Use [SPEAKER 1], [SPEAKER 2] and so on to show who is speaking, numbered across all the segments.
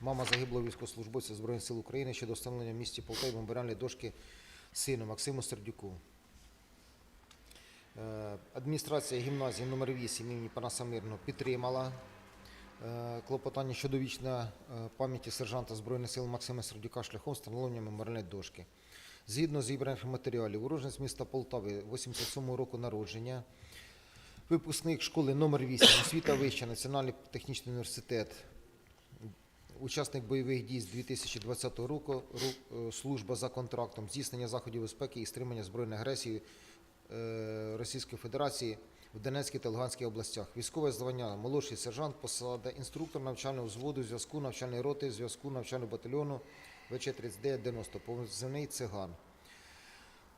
[SPEAKER 1] мама загиблого військовослужбовця Збройних сил України щодо встановлення в місті Полтаві меморіальної дошки сину Максиму Сердюку. Е, Адміністрація гімназії номер 8 імені Панаса Мирного підтримала е, клопотання щодо вічної е, пам'яті сержанта Збройних сил Максима Сердюка шляхом встановлення меморіальної дошки. Згідно зібраних матеріалів, уроженець міста Полтави 87 року народження, випускник школи номер 8 освіта вища, Національний технічний університет, учасник бойових дій з 2020 року, е, служба за контрактом, здійснення заходів безпеки і стримання збройної агресії е, Російської Федерації в Донецькій та Луганській областях. Військове звання, молодший сержант, посада, інструктор навчального взводу, зв'язку, навчальної роти, зв'язку, навчального батальйону ВЧ-3990, позивний циган.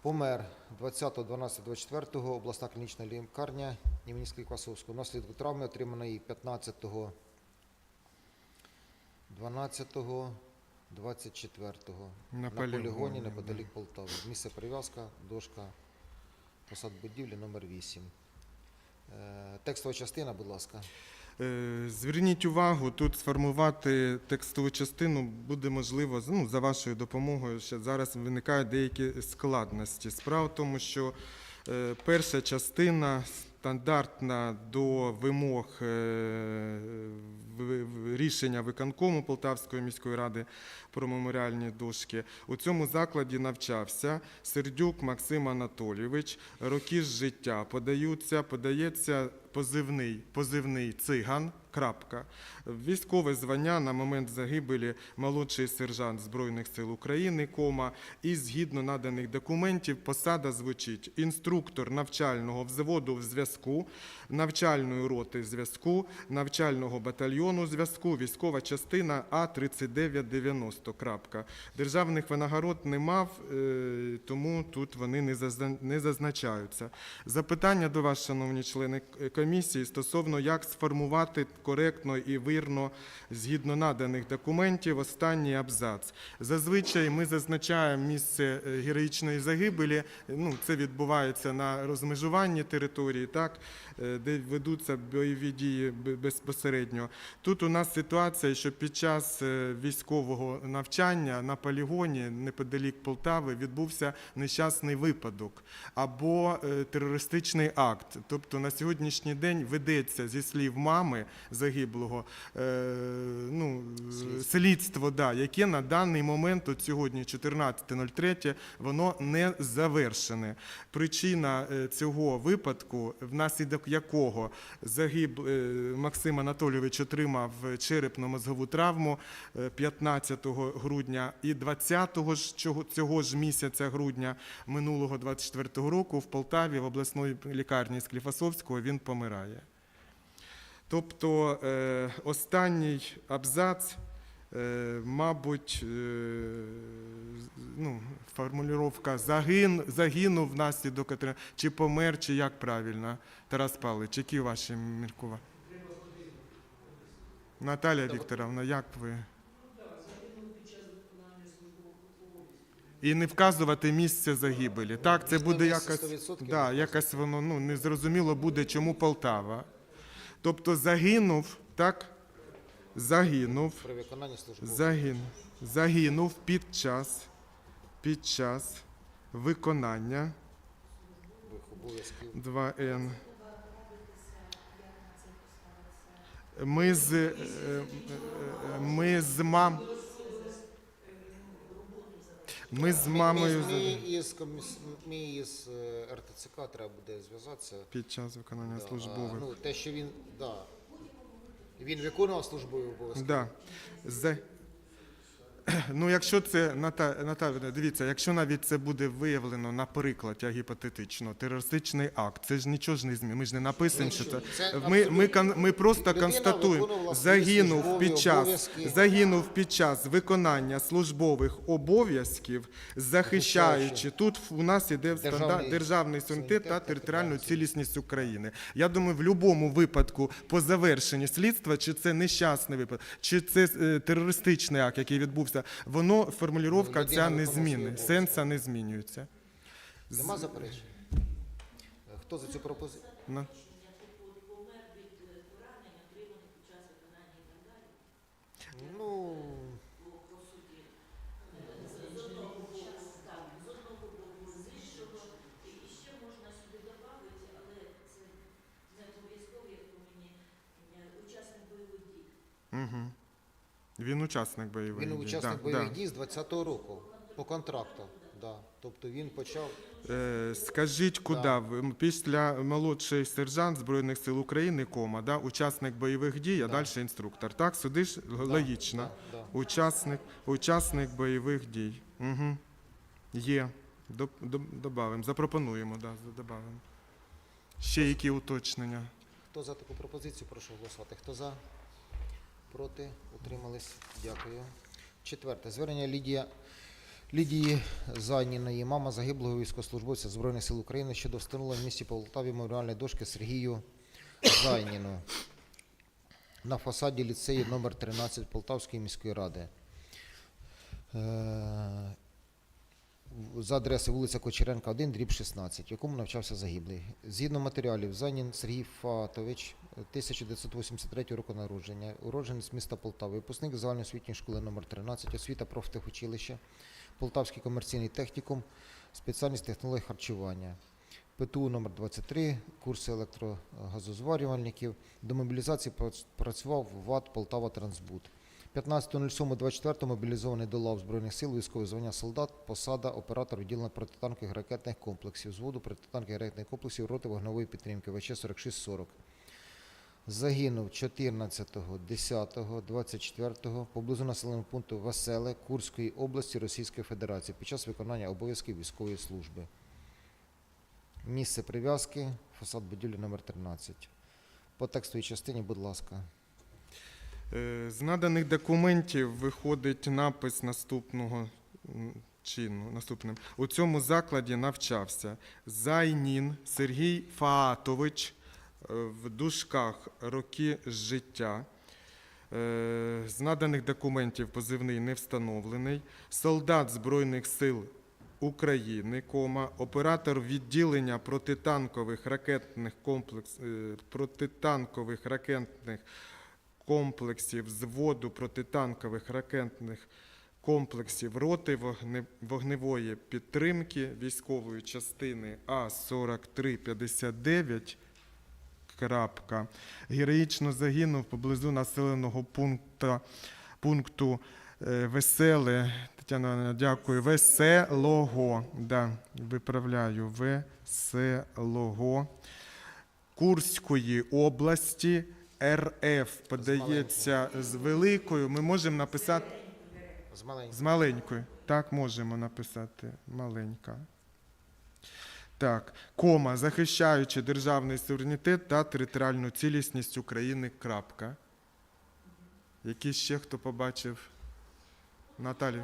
[SPEAKER 1] Помер 20.12.24 обласна клінічна лікарня імені Скліквасовського. Внаслідок травми, отриманої 15 12 24
[SPEAKER 2] На
[SPEAKER 1] на
[SPEAKER 2] полігоні,
[SPEAKER 1] полігоні
[SPEAKER 2] да.
[SPEAKER 1] неподалік Полтави. Місце прив'язка, дошка, посад будівлі номер 8. Е, Текстова частина, будь ласка.
[SPEAKER 2] Е, Зверніть увагу, тут сформувати текстову частину буде можливо з- ну, за вашою допомогою. Ще зараз виникають деякі складності. Справа в тому, що е, перша частина стандартна до вимог е, рішення виконкому Полтавської міської ради про меморіальні дошки. У цьому закладі навчався Сердюк Максим Анатолійович. Роки життя подаються, подається позивний, позивний циган. Крапка. Військове звання на момент загибелі молодший сержант Збройних сил України, кома, і згідно наданих документів посада звучить інструктор навчального взводу в зв'язку, навчальної роти зв'язку, навчального батальйону зв'язку, військова частина А3990. Крапка. Державних винагород не мав, е, тому тут вони не зазначаються. Запитання до вас, шановні члени комісії, стосовно як сформувати коректно і вірно, згідно наданих документів, останній абзац. Зазвичай ми зазначаємо місце е, героїчної загибелі. Ну, це відбувається на розмежуванні території, так, е, де ведуться бойові дії безпосередньо. Тут у нас ситуація, що під час е, військового навчання на полігоні неподалік Полтави відбувся нещасний випадок або терористичний акт. Тобто на сьогоднішній день ведеться зі слів мами загиблого е, ну,
[SPEAKER 1] Слідство.
[SPEAKER 2] да, яке на даний момент, от сьогодні 14.03, воно не завершене. Причина е, цього випадку, внаслідок якого загиб е, Максим Анатолійович отримав черепно-мозгову травму е, 15 грудня і 20 ж чого- цього ж місяця грудня минулого 24 року в Полтаві в обласної лікарні Скліфасовського він помирає. Тобто е, останній абзац, е, мабуть, е, ну, формулювання загин, загинув внаслідок отри- чи помер, чи як правильно, Тарас Павлович, які ваші міркування? Наталя Вікторовна, як ви? І не вказувати місце загибелі. Так, це буде якось, да, якось воно ну, незрозуміло буде, чому Полтава. Тобто загинув, так? Загинув,
[SPEAKER 1] При виконанні служби.
[SPEAKER 2] загинув, загинув під час, під час виконання
[SPEAKER 1] обов'язків.
[SPEAKER 2] 2Н. Ми з, е, е, е, ми з мам... Ми з мамою
[SPEAKER 1] Мій
[SPEAKER 2] з-
[SPEAKER 1] із, коміс... ми із е, РТЦК треба буде зв'язатися.
[SPEAKER 2] під час виконання
[SPEAKER 1] Да,
[SPEAKER 2] службових.
[SPEAKER 1] а, Ну, те, що він, да. Він виконував службові обов'язки.
[SPEAKER 2] Да. За... Ну, якщо це Ната- Наталя, дивіться, якщо навіть це буде виявлено, наприклад, я гіпотетично, терористичний акт, це ж нічого ж не змінить. Ми ж не написуємо, що це.
[SPEAKER 1] Це
[SPEAKER 2] Ми, ми, ми просто констатуємо, загинув під час, загинув під час виконання службових обов'язків, захищаючи. Тут у нас іде
[SPEAKER 1] Державний
[SPEAKER 2] державний, суверенітет та територіальну цілісність України. Я думаю, в будь-якому випадку по завершенні слідства, чи це нещасний випадок, чи це е, терористичний акт, який відбувся, відбувся, воно
[SPEAKER 1] ну, формулювання
[SPEAKER 2] ця не
[SPEAKER 1] незмінна,
[SPEAKER 2] сенса не змінюється.
[SPEAKER 1] Нема заперечень. Хто за цю пропозицію?
[SPEAKER 2] На.
[SPEAKER 1] Ну, Mm-hmm.
[SPEAKER 2] Він учасник бойових
[SPEAKER 1] Він
[SPEAKER 2] дій.
[SPEAKER 1] учасник
[SPEAKER 2] да,
[SPEAKER 1] бойових
[SPEAKER 2] да.
[SPEAKER 1] дій з 20-го року по контракту. Да. Тобто він почав
[SPEAKER 2] Е, скажіть, куди
[SPEAKER 1] Да.
[SPEAKER 2] ви? Після молодший сержант Збройних сил України, кома, да? учасник бойових дій, а далі інструктор. Так, сюди ж логічно.
[SPEAKER 1] Да, да.
[SPEAKER 2] Учасник, учасник бойових дій. Угу. Є. Доп- доп- Добавимо. Запропонуємо, да, добавимо. Ще які уточнення?
[SPEAKER 1] Хто за таку пропозицію, прошу голосувати. Хто за? Проти? Утримались? Дякую. Четверте. Звернення Лідія, Лідії Зайніної, мама загиблого військовослужбовця Збройних сил України щодо встановлення в місті Полтаві меморіальної дошки Сергію Зайніну на фасаді ліцею номер 13 Полтавської міської ради. Е, за адресою вулиця Кочеренка, 1, дріб 16, в якому навчався загиблий. Згідно матеріалів, Занін Сергій Фатович, 1983 року народження, уродженець міста Полтави, випускник загальноосвітньої школи номер 13, освіта профтехучилище, Полтавський комерційний технікум, спеціальність технології харчування. ПТУ номер 23, курси електрогазозварювальників. До мобілізації працював в ВАД Полтава Трансбуд. 15.07.24 мобілізований до лав Збройних сил, військове звання солдат, посада оператор відділення протитанкових ракетних комплексів, зводу протитанкових ракетних комплексів роти вогневої підтримки ВЧ-4640. Загинув 14.10.24 поблизу населеного пункту Веселе Курської області Російської Федерації під час виконання обов'язків військової служби. Місце прив'язки, фасад будівлі номер 13. По текстовій частині, будь ласка.
[SPEAKER 2] Е, З наданих документів виходить напис наступного чину. Наступним. У цьому закладі навчався Зайнін Сергій Фаатович в дужках роки життя. Е, З наданих документів позивний не встановлений. Солдат Збройних сил України, кома, оператор відділення протитанкових ракетних комплекс, е, протитанкових ракетних комплексів зводу протитанкових ракетних комплексів роти вогневої підтримки військової частини А4359 крапка, героїчно загинув поблизу населеного пункту, пункту е, Веселе. Тетяна, дякую. Веселого. Да, виправляю. Веселого. Курської області РФ подається з великою. Ми можемо написати
[SPEAKER 1] З маленьким.
[SPEAKER 2] з маленькою. Так, можемо написати. Маленька. Так, кома, захищаючи державний суверенітет та територіальну цілісність України. Крапка. Які ще хто побачив? Наталі.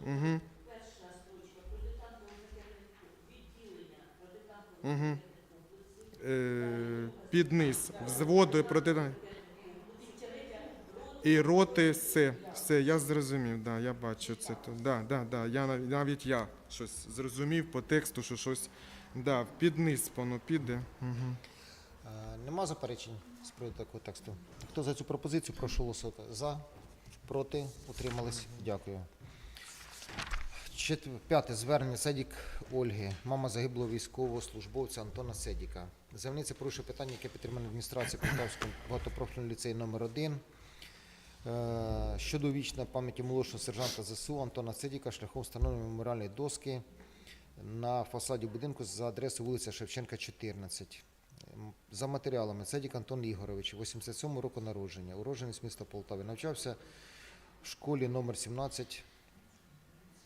[SPEAKER 2] Угу. Угу. Е, під низ. Взводу проти. І роти все. Все, я зрозумів, да, я бачу це. Да, да, да, я, нав- навіть я щось зрозумів по тексту, що щось да, під низ воно піде. Угу.
[SPEAKER 1] Е, Нема заперечень з приводу такого тексту. Хто за цю пропозицію, прошу голосувати. За, проти, утримались. Дякую. Четв... П'яте звернення Седік Ольги, мама загиблого військового службовця Антона Седіка. Заявниця порушує питання, яке підтримане адміністрації Полтавського багатопрофільного ліцею номер 1 Е, щодо вічної пам'яті молодшого сержанта ЗСУ Антона Седіка шляхом встановлення меморіальної доски на фасаді будинку за адресою вулиця Шевченка, 14. За матеріалами Цедік Антон Ігорович, 87 року народження, уродженець міста Полтави. Навчався в школі номер 17,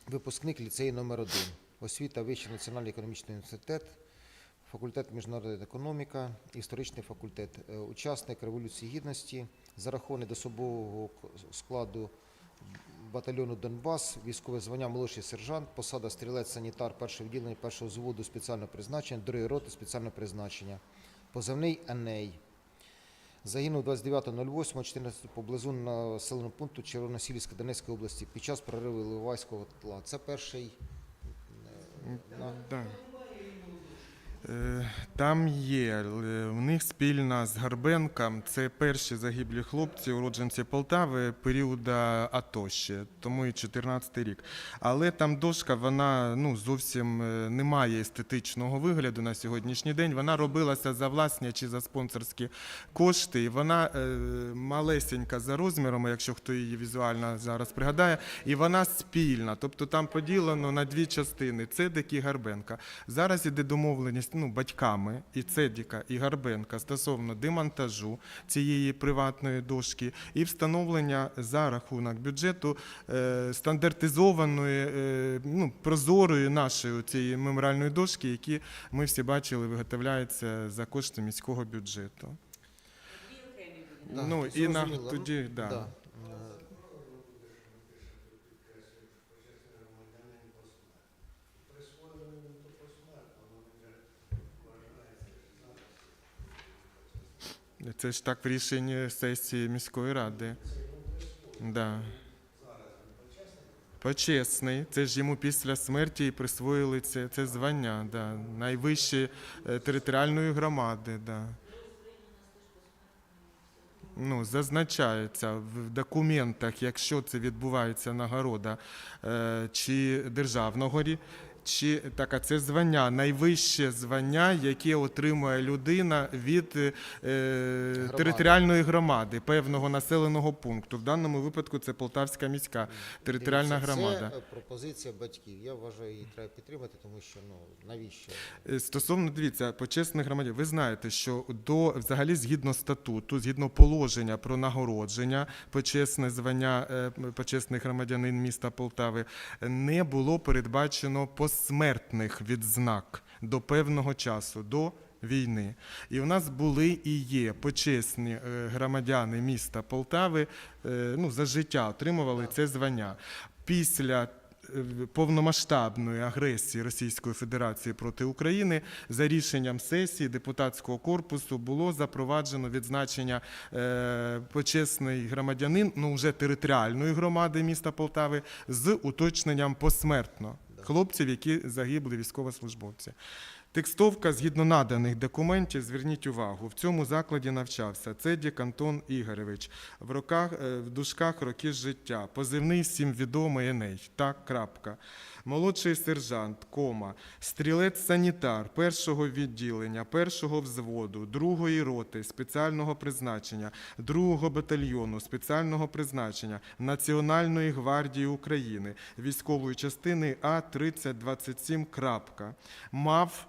[SPEAKER 1] випускник ліцею номер 1. Освіта Вищий національний економічний університет, факультет міжнародна економіка, історичний факультет, Е, учасник Революції Гідності, зарахований до особового складу батальйону Донбас, військове звання молодший сержант, посада стрілець-санітар першого відділення першого взводу спеціального призначення, другої роти спеціального призначення. Позивний Еней. Загинув 29.08.14 поблизу населеного пункту Червоносілівська Донецької області під час прориву Іловайського котла. Це перший. е,
[SPEAKER 2] Да. Е, Там є е, в них спільна з Гарбенком. Це перші загиблі хлопці, уродженці Полтави періоду АТО ще, тому і 14 рік. Але там дошка, вона ну зовсім е, не має естетичного вигляду на сьогоднішній день. Вона робилася за власні чи за спонсорські кошти. І вона е, малесенька за розміром, якщо хто її візуально зараз пригадає, і вона спільна. Тобто там поділено на дві частини: Цедик і Гарбенка. Зараз іде домовленість ну, батьками і Цедіка, і Гарбенка стосовно демонтажу цієї приватної дошки і встановлення за рахунок бюджету е, стандартизованої, е, ну, прозорої нашої цієї меморіальної дошки, які ми всі бачили, виготовляються за кошти міського бюджету.
[SPEAKER 1] Да,
[SPEAKER 2] ну і на тоді, да.
[SPEAKER 1] Да. Е,
[SPEAKER 2] Це ж так в рішенні сесії міської ради. Да. Почесний. Це ж йому після смерті присвоїли це, це звання, да. найвищої е, територіальної громади. Да. Ну, зазначається в документах, якщо це відбувається нагорода е, чи державного рі, чи так, а це звання, найвище звання, яке отримує людина від е, територіальної громади, певного населеного пункту. В даному випадку це Полтавська міська територіальна
[SPEAKER 1] дивіться,
[SPEAKER 2] громада.
[SPEAKER 1] Це пропозиція батьків. Я вважаю, її треба підтримати, тому що ну навіщо?
[SPEAKER 2] Е, Стосовно дивіться, почесних громадян, ви знаєте, що до взагалі згідно статуту, згідно положення про нагородження, почесне звання е, почесних громадянин міста Полтави, не було передбачено посмертних відзнак до певного часу. до Війни, і у нас були і є почесні е, громадяни міста Полтави. е, Ну за життя отримували це звання. Після е, повномасштабної агресії Російської Федерації проти України за рішенням сесії депутатського корпусу було запроваджено відзначення почесний громадянин ну вже територіальної громади міста Полтави з уточненням посмертно хлопців, які загибли військовослужбовці. Текстовка згідно наданих документів, зверніть увагу, в цьому закладі навчався Цедік Антон Ігорович, в, роках, е, в дужках роки життя, позивний всім відомий Еней, так, крапка. Молодший сержант, кома, стрілець-санітар першого відділення, першого взводу, другої роти спеціального призначення, другого батальйону спеціального призначення Національної гвардії України, військової частини А-3027, крапка. Мав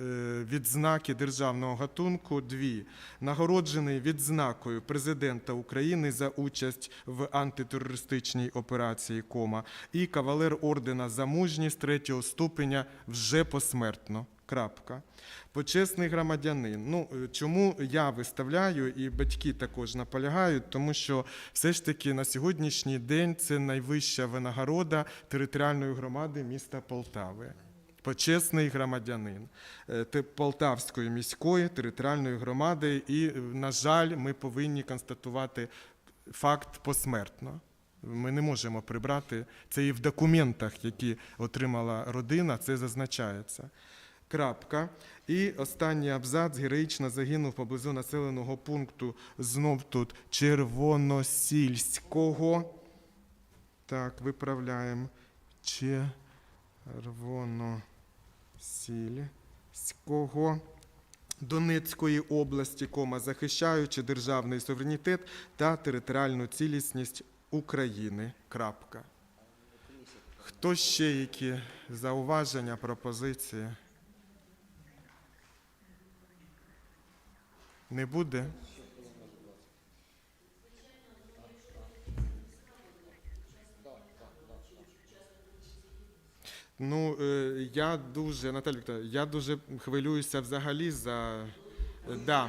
[SPEAKER 2] відзнаки державного гатунку дві. Нагороджений відзнакою президента України за участь в антитерористичній операції Кома і кавалер ордена за мужність третього ступеня вже посмертно. Крапка. Почесний громадянин. Ну е, чому я виставляю і батьки також наполягають, тому що все ж таки на сьогоднішній день це найвища винагорода територіальної громади міста Полтави. Почесний громадянин е, Полтавської міської територіальної громади, і, е, на жаль, ми повинні констатувати факт посмертно. Ми не можемо прибрати це і в документах, які отримала родина, це зазначається. Крапка. І останній абзац героїчно загинув поблизу населеного пункту знов тут Червоносільського. Так, виправляємо. Червоносільського. Донецької області, кома, захищаючи державний суверенітет та територіальну цілісність України. Крапка. Хто ще які зауваження, пропозиції? Не буде? Ну, е, я дуже, Наталя Вікторовна, я дуже хвилююся взагалі за. е, Да,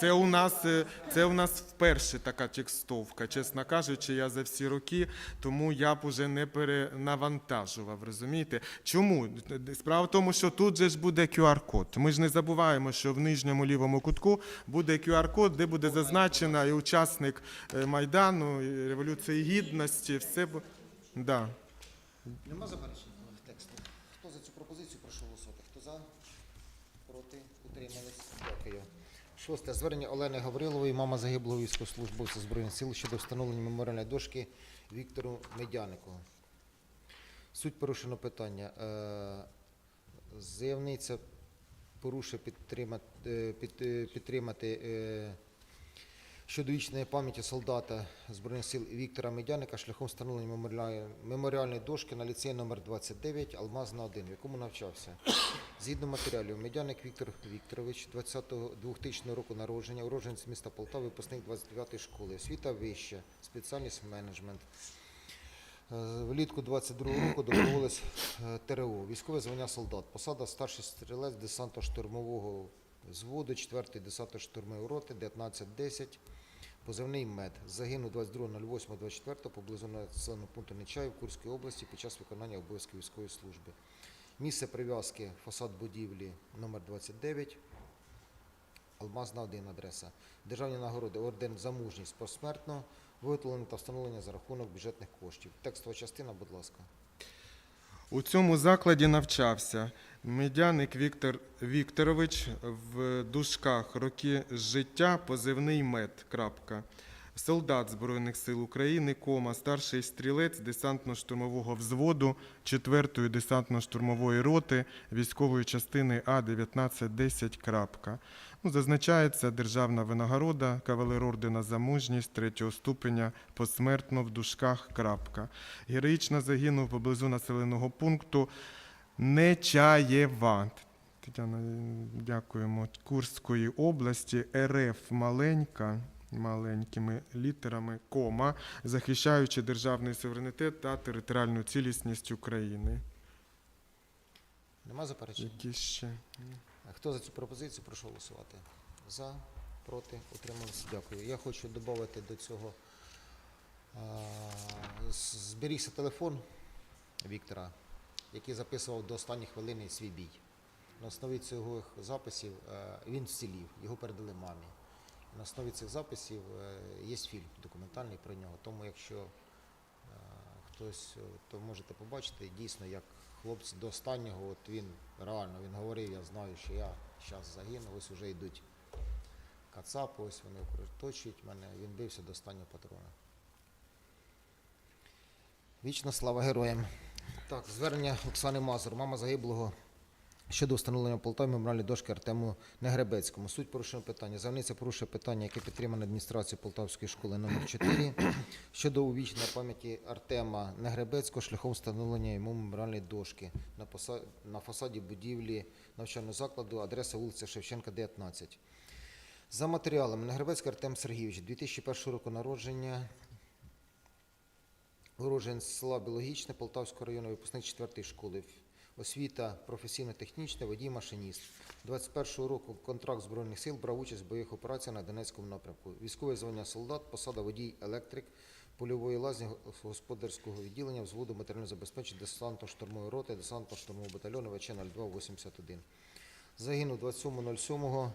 [SPEAKER 2] це у нас е, це у нас вперше така текстовка, чесно кажучи, я за всі роки, тому я б уже не перенавантажував, розумієте? Чому? Справа в тому, що тут же ж буде QR-код. Ми ж не забуваємо, що в нижньому лівому кутку буде QR-код, де буде зазначено і учасник Майдану, і Революції Гідності, все да.
[SPEAKER 1] Нема заперечень тексту. Хто за цю пропозицію прошу голосувати? Хто за? Проти? Утримались. Дякую. Шосте. Звернення Олени Гаврилової, мама загиблого військовослужбовця Збройних сил щодо встановлення меморіальної дошки Віктору Медянику. Суть порушено питання. Е, Заявниця порушує підтримати, е, е, підтримати щодо вічної пам'яті солдата Збройних сил Віктора Медяника шляхом встановлення меморіальної- дошки на ліцеї номер 29 Алмазна 1, в якому навчався. Згідно матеріалів, Медяник Віктор Вікторович, 20 2000 року народження, уродженець міста Полтави, випускник 29-ї школи, освіта вища, спеціальність менеджмент. Е, Влітку 22-го року доброволець е, ТРО, військове звання солдат, посада старший стрілець десантно-штурмового взводу 4-ї десантно-штурмової роти 1910, позивний МЕД. Загинув 22.08.24 поблизу населеного пункту Нечаїв Курської області під час виконання обов'язків військової служби. Місце прив'язки фасад будівлі номер 29 Алмазна 1 адреса. Державні нагороди орден за мужність посмертно, виготовлення та встановлення за рахунок бюджетних коштів. Текстова частина, будь ласка.
[SPEAKER 2] У цьому закладі навчався медяник Віктор Вікторович в дужках роки життя, позивний мед. Крапка. Солдат Збройних сил України, кома, старший стрілець десантно-штурмового взводу 4-ї десантно-штурмової роти військової частини А-1910. Крапка. Ну, зазначається державна винагорода, кавалер ордена за мужність третього ступеня посмертно в дужках. Крапка. Героїчно загинув поблизу населеного пункту Нечаєва. Тетяна, дякуємо. Курської області РФ маленька, маленькими літерами, кома, захищаючи державний суверенітет та територіальну цілісність України.
[SPEAKER 1] Нема заперечень?
[SPEAKER 2] Які ще?
[SPEAKER 1] Хто за цю пропозицію прошу голосувати? За, проти, утрималися. Дякую. Я хочу додати до цього. Зберігся телефон Віктора, який записував до останньої хвилини свій бій. На основі цих записів е, він вцілів, його передали мамі. На основі цих записів е, є фільм документальний про нього. Тому якщо е, хтось, то можете побачити дійсно, як хлопці до останнього, от він реально він говорив, я знаю, що я зараз загину, ось вже йдуть кацапи, ось вони точать мене. Він бився до останнього патрона. Вічна слава героям. Так, звернення Оксани Мазур, мама загиблого щодо встановлення Полтаві меморіальної дошки Артему Негребецькому. Суть порушеного питання. Завниця порушує питання, яке підтримане адміністрацією Полтавської школи номер 4 щодо увічнення пам'яті Артема Негребецького шляхом встановлення йому меморіальної дошки на, поса- на фасаді будівлі навчального закладу, адреса вулиця Шевченка, 19. За матеріалами Негребецький Артем Сергійович, 2001 року народження, Уродженець з села Біологічне Полтавського району, випускник 4 школи. Освіта професійно-технічна, водій машиніст. 21 року контракт Збройних сил брав участь в бойових операціях на Донецькому напрямку. Військове звання солдат, посада водій електрик, польової лазні господарського відділення, взводу матеріального забезпечення десантно-штурмової роти, десантно-штурмового батальйону ВЧ 0281. Загинув 27.07.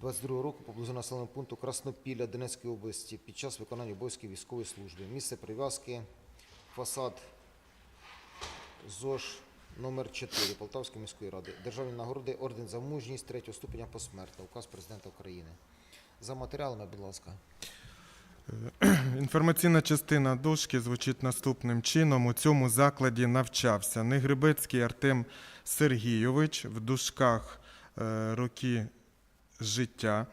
[SPEAKER 1] 22 року поблизу населеного пункту Краснопілля Донецької області під час виконання обов'язків військової служби. Місце прив'язки фасад ЗОЖ номер 4 Полтавської міської ради. Державні нагороди орден за мужність третього ступеня посмертно. Указ президента України. За матеріалами, будь ласка.
[SPEAKER 2] Інформаційна частина дошки звучить наступним чином. У цьому закладі навчався Негребецький Артем Сергійович в дужках е, роки життя.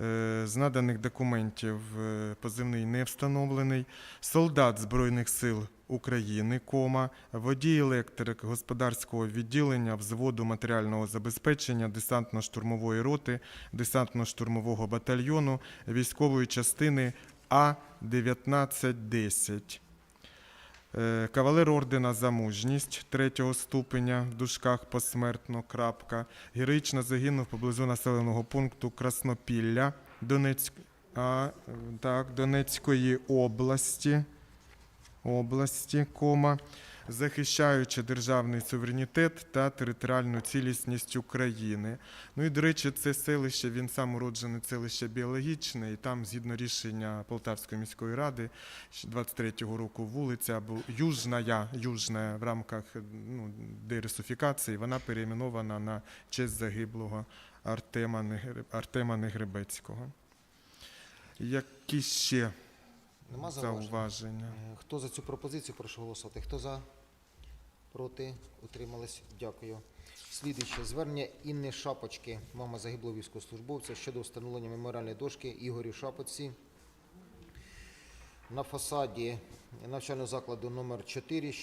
[SPEAKER 2] Е, З наданих документів е, позивний не встановлений. Солдат Збройних сил України, кома, водій електрик господарського відділення взводу матеріального забезпечення десантно-штурмової роти, десантно-штурмового батальйону військової частини А-1910. Е, Кавалер ордена за мужність третього ступеня в дужках посмертно. Крапка. Героїчно загинув поблизу населеного пункту Краснопілля Донецьк... а, е, так, Донецької області. області, кома, захищаючи державний суверенітет та територіальну цілісність України. Ну і до речі, це селище, він сам уроджений селище біологічне, і там, згідно рішення Полтавської міської ради, ще 23-го року вулиця або Южна, Южна в рамках ну, дересифікації, вона перейменована на честь загиблого Артема, Негри- Артема Негребецького. Які ще
[SPEAKER 1] Нема
[SPEAKER 2] зауваження?
[SPEAKER 1] Е, Хто за цю пропозицію, прошу голосувати. Хто за? Проти? Утримались? Дякую. Слідуюче звернення Інни Шапочки, мама загиблого військовослужбовця щодо встановлення меморіальної дошки Ігорю Шапочці на фасаді навчального закладу номер 4 е,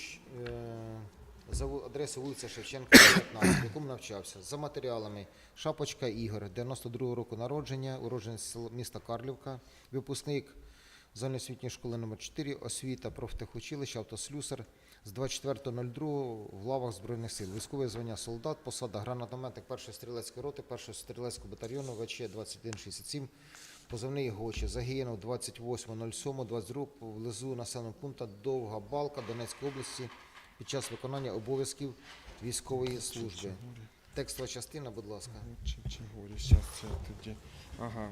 [SPEAKER 1] за адресою вулиця Шевченка, 19, в якому навчався. За матеріалами Шапочка Ігор, 92 року народження, уродженець міста Карлівка, випускник загальноосвітньої школи номер 4 освіта профтехучилище, автослюсар з 24.02 в лавах Збройних сил. Військове звання солдат, посада гранатометник першої стрілецької роти, першого стрілецького батальйону ВЧ 2167, позивний Гочі. Загинув 28.07.22 поблизу населеного пункту Довга Балка Донецької області під час виконання обов'язків військової служби. Текстова частина, будь ласка.
[SPEAKER 2] Чи, чи щас я тоді. Ага,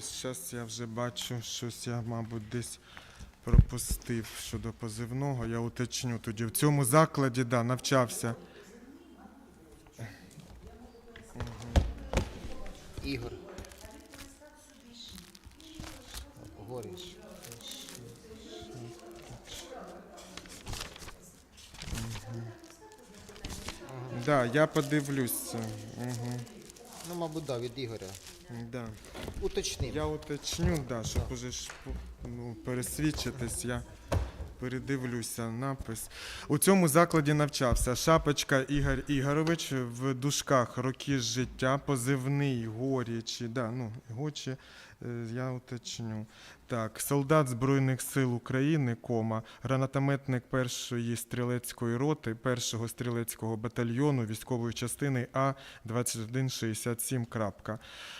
[SPEAKER 2] зараз я вже бачу, щось я, мабуть, десь пропустив щодо позивного. Я уточню тоді. В цьому закладі да, навчався.
[SPEAKER 1] Ігор. Горіш.
[SPEAKER 2] Да, я подивлюся. Угу.
[SPEAKER 1] Ну, мабуть, да, від Ігоря.
[SPEAKER 2] Да.
[SPEAKER 1] Уточнив.
[SPEAKER 2] Я уточню, да, щоб уже ну, пересвідчитись, я передивлюся напис. У цьому закладі навчався Шапочка Ігор Ігорович в дужках роки життя, позивний горічі, да, ну, гочі, е, я уточню. Так, солдат Збройних сил України, кома, гранатометник першої стрілецької роти, першого стрілецького батальйону військової частини А 2167. Крапка.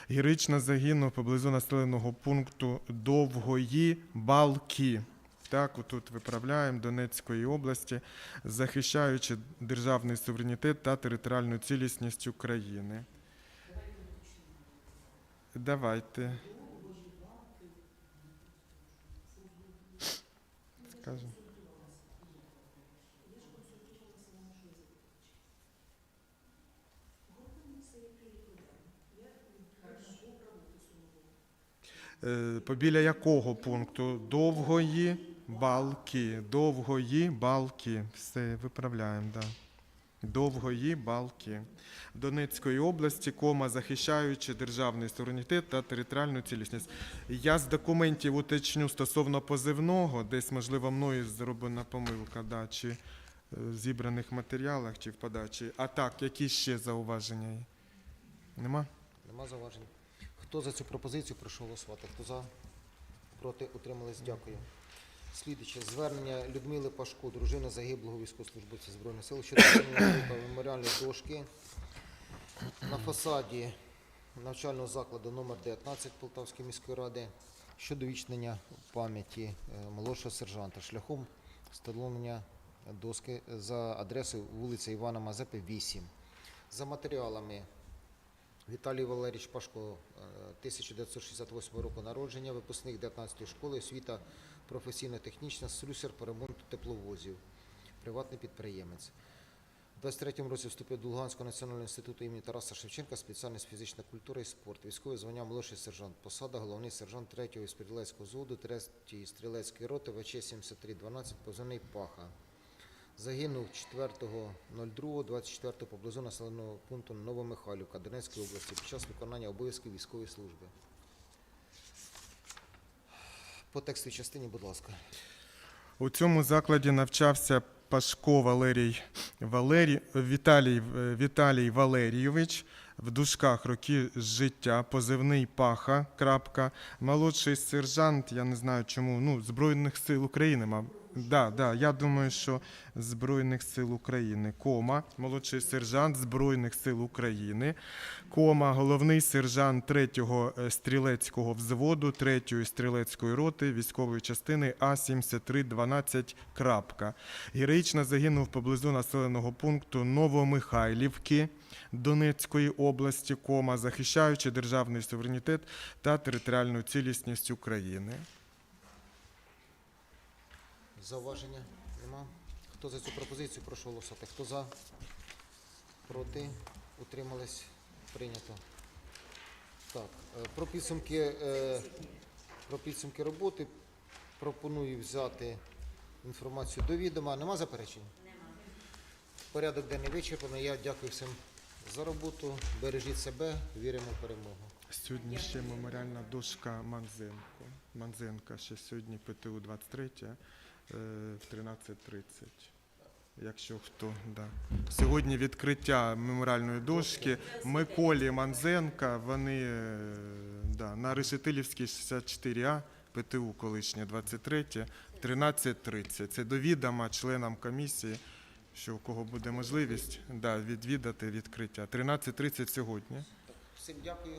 [SPEAKER 2] Героїчно загинув поблизу населеного пункту Довгої Балки. Так, отут виправляємо Донецької області, захищаючи державний суверенітет та територіальну цілісність України. Давайте. Скажемо. Е, Побіля якого пункту? Довгої балки. Довгої балки. Все, виправляємо, да. Довгої балки. Донецької області, кома, захищаючи державний суверенітет та територіальну цілісність. Я з документів уточню стосовно позивного, десь, можливо, мною зроблена помилка, да, чи е, в зібраних матеріалах, чи в подачі. А так, які ще зауваження? Нема?
[SPEAKER 1] Нема зауважень. Хто за цю пропозицію, прошу голосувати. Хто за? Проти? Утримались? Дякую. Слідуюче. Звернення Людмили Пашко, дружини загиблого військовослужбовця Збройних сил щодо меморіальної дошки на фасаді навчального закладу номер 19 Полтавської міської ради щодо вічнення пам'яті е, молодшого сержанта шляхом встановлення доски за адресою вулиця Івана Мазепи, 8. За матеріалами Віталій Валерійович Пашко, е, 1968 року народження, випускник 19-ї школи, освіта професійно-технічна, слюсар по ремонту тепловозів, приватний підприємець. У 23-му році вступив до Луганського національного інституту імені Тараса Шевченка, спеціальність фізична культура і спорт, військове звання молодший сержант, посада головний сержант 3-го стрілецького зводу, 3-ї стрілецької роти ВЧ 7312, позивний Паха. Загинув 4.02.24 поблизу населеного пункту Новомихайлівка Донецької області під час виконання обов'язків військової служби. По текстовій частині, будь ласка.
[SPEAKER 2] У цьому закладі навчався Пашко Валерій, Валерій Віталій, Віталій Валерійович в дужках роки життя, позивний Паха, крапка, молодший сержант, я не знаю чому, ну, Збройних сил України, мав. Да, да, я думаю, що Збройних сил України, кома, молодший сержант Збройних сил України, кома, головний сержант 3-го е, стрілецького взводу 3-ї стрілецької роти військової частини А-7312. Крапка. Героїчно загинув поблизу населеного пункту Новомихайлівки Донецької області, кома, захищаючи державний суверенітет та територіальну цілісність України.
[SPEAKER 1] Зауваження нема. Хто за цю пропозицію, прошу голосувати. Хто за? Проти? Утримались? Прийнято. Так, е, про підсумки, е, про підсумки роботи пропоную взяти інформацію до відома. Нема заперечень? Порядок денний вичерпано. Я дякую всім за роботу. Бережіть себе, віримо в перемогу.
[SPEAKER 2] Сьогодні ще меморіальна дошка Манзенко. Манзенка ще сьогодні ПТУ 23 е, в 13.30. Якщо хто, да. Сьогодні відкриття меморіальної дошки Миколі Манзенка. Вони е, да, на Решетилівській 64А, ПТУ колишнє 23, в 13.30. Це до відома членам комісії, що у кого буде можливість да, відвідати відкриття. 13.30 сьогодні.
[SPEAKER 1] Всім дякую.